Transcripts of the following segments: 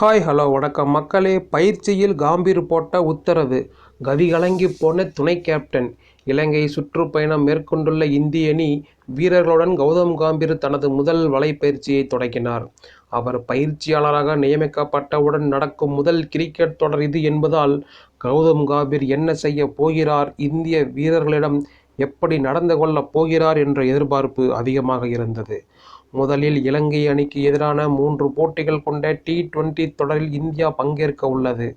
Hi hello வணக்கம். மக்களே பயிற்சியில் காம்பீர் போட்ட உத்தரவு. கதிகலங்கி போன துணை கேப்டன் இலங்கை சுற்றுப்பயணம் மேற்கொண்டுள்ள இந்திய அணி வீரர்களுடன் கௌதம் காம்பீர் தனது முதல் வலைப்பயிற்சியை தொடங்கினார். அவர் பயிற்சியாளராக நியமிக்கப்பட்டவுடன் நடக்கும் முதல் கிரிக்கெட் தொடர் இது என்பதால் கௌதம் காம்பீர் என்ன செய்ய போகிறார்? இந்திய வீரர்களிடம் எப்படி நடந்து கொள்ளப் போகிறார் என்ற எதிர்பார்ப்பு அதிகமாக இருந்தது. முதலில் இலங்கை அணிக்கு எதிரான மூன்று போட்டிகள் கொண்ட டி டுவெண்டி தொடரில் இந்தியா பங்கேற்க உள்ளது.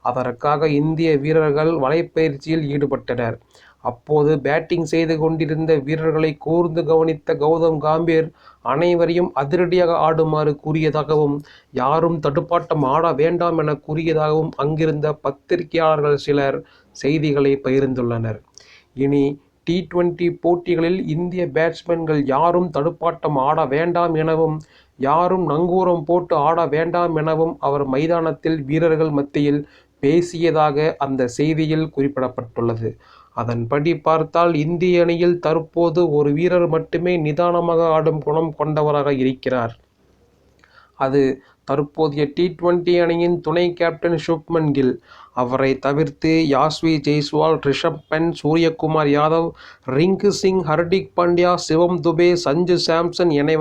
அதற்காக இந்திய வீரர்கள் வலைப்பயிற்சியில் ஈடுபட்டனர். அப்போது பேட்டிங் செய்து கொண்டிருந்த வீரர்களை கூர்ந்து கவனித்த கௌதம் காம்பீர் அனைவரையும் அதிரடியாக ஆடுமாறு கூறியதாகவும் யாரும் தடுப்பாட்டம் ஆட வேண்டாம் என கூறியதாகவும் அங்கிருந்த பத்திரிகையாளர்கள் சிலர் செய்திகளை பகிர்ந்துள்ளனர். இனி டி டுவெண்டி போட்டிகளில் இந்திய பேட்ஸ்மேன்கள் யாரும் தடுப்பாட்டம் ஆட வேண்டாம் எனவும் யாரும் நங்கூரம் போட்டு ஆட வேண்டாம் எனவும் அவர் மைதானத்தில் வீரர்கள் மத்தியில் பேசியதாக அந்த செய்தியில் குறிப்பிடப்பட்டுள்ளது. அதன்படி பார்த்தால் இந்திய அணியில் தற்போது ஒரு வீரர் மட்டுமே நிதானமாக ஆடும் குணம் கொண்டவராக இருக்கிறார். அது தற்போதைய டி டுவெண்ட்டி அணியின் துணை கேப்டன் சுப்மன் கில் அவரை தவிர்த்து யாஸ்வி ஜெய்ஸ்வால் ரிஷப் பென் சூரியகுமார் யாதவ் ரிங்கு சிங் ஹர்திக் பாண்டியா சிவம் துபே சஞ்சு சாம்சன் என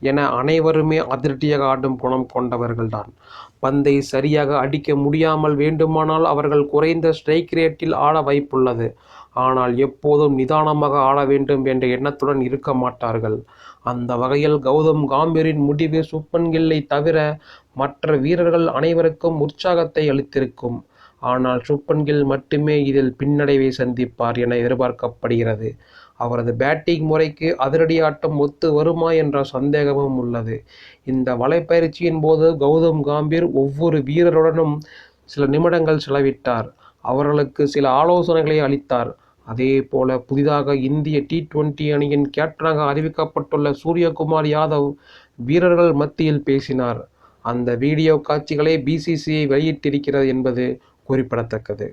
என அனைவருமே அதிரடியாக ஆடும் குணம் கொண்டவர்கள்தான். பந்தை சரியாக அடிக்க முடியாமல் வேண்டுமானால் அவர்கள் குறைந்த ஸ்ட்ரைக் ரேட்டில் ஆட வாய்ப்புள்ளது. ஆனால் எப்போதும் நிதானமாக ஆட வேண்டும் என்ற எண்ணத்துடன் இருக்க மாட்டார்கள். அந்த வகையில் கௌதம் காம்பீரின் முடிவு சுப்பன் கில்லை தவிர மற்ற வீரர்கள் அனைவருக்கும் உற்சாகத்தை அளித்திருக்கும். ஆனால் சுப்பன் கில் மட்டுமே இதில் பின்னடைவை சந்திப்பார் என எதிர்பார்க்கப்படுகிறது. அவரது பேட்டிங் முறைக்கு அதிரடி ஆட்டம் ஒத்து வருமா என்ற சந்தேகமும் உள்ளது. இந்த வலைப்பயிற்சியின் போது கௌதம் காம்பீர் ஒவ்வொரு வீரருடனும் சில நிமிடங்கள் செலவிட்டார். அவர்களுக்கு சில ஆலோசனைகளை அளித்தார். அதே போல புதிதாக இந்திய டி டுவெண்டி அணியின் கேப்டனாக அறிவிக்கப்பட்டுள்ள சூரியகுமார் யாதவ் வீரர்கள் மத்தியில் பேசினார். அந்த வீடியோ காட்சிகளை பிசிசிஐ வெளியிட்டிருக்கிறது என்பது குறிப்பிடத்தக்கது.